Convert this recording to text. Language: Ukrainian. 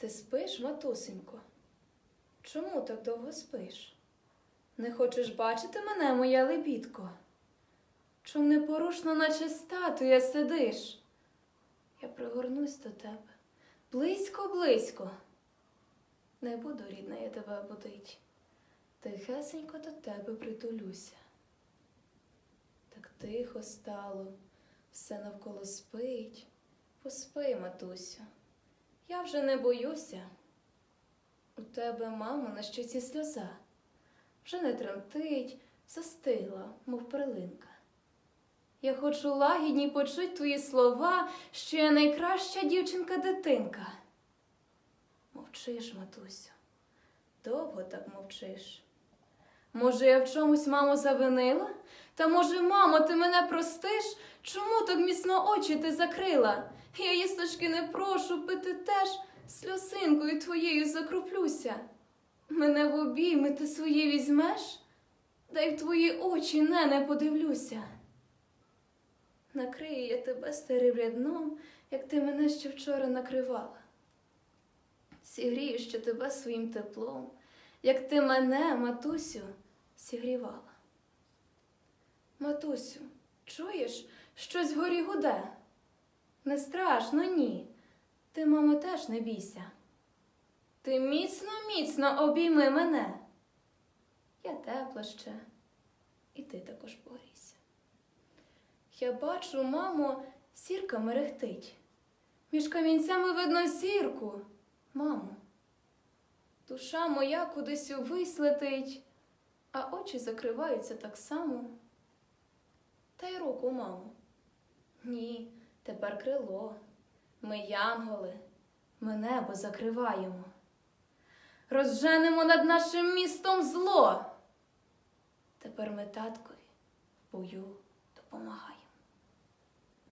Ти спиш, матусенько? Чому так довго спиш? Не хочеш бачити мене, моя лебідко? Чом непорушно, наче статуя сидиш? Я пригорнусь до тебе близько, близько. Не буду, рідна, я тебе будить. Тихесенько до тебе притулюся. Так тихо стало, все навколо спить. Поспи, матусю, я вже не боюся. У тебе, мамо, на щоці сльоза. Вже не тремтить, застигла, мов перлинка. Я хочу лагідні почуть твої слова, що я найкраща дівчинка-дитинка. Мовчиш, матусю, довго так мовчиш. Може, я в чомусь маму завинила? Та може, мамо, ти мене простиш? Чому так міцно очі ти закрила? Я їсточки не прошу, пити теж сльозинкою твоєю закруплюся. Мене в обійми ти свої візьмеш? Дай в твої очі не подивлюся. Накрию я тебе старим рядном, як ти мене ще вчора накривала. Сігрію ще тебе своїм теплом, як ти мене, матусю, сігрівала. Матусю, чуєш, щось вгорі гуде? Не страшно, ні. Ти, мамо, теж не бійся. Ти міцно, міцно обійми мене. Я тепла ще, і ти також погрійся. Я бачу, мамо, сірка мерехтить. Між камінцями видно зірку, мамо. Душа моя кудись увись летить, а очі закриваються так само. Та й руку, мамо. Ні, тепер крило. Ми янголи, ми небо закриваємо. Розженемо над нашим містом зло. Тепер ми таткові в бою допомагаємо.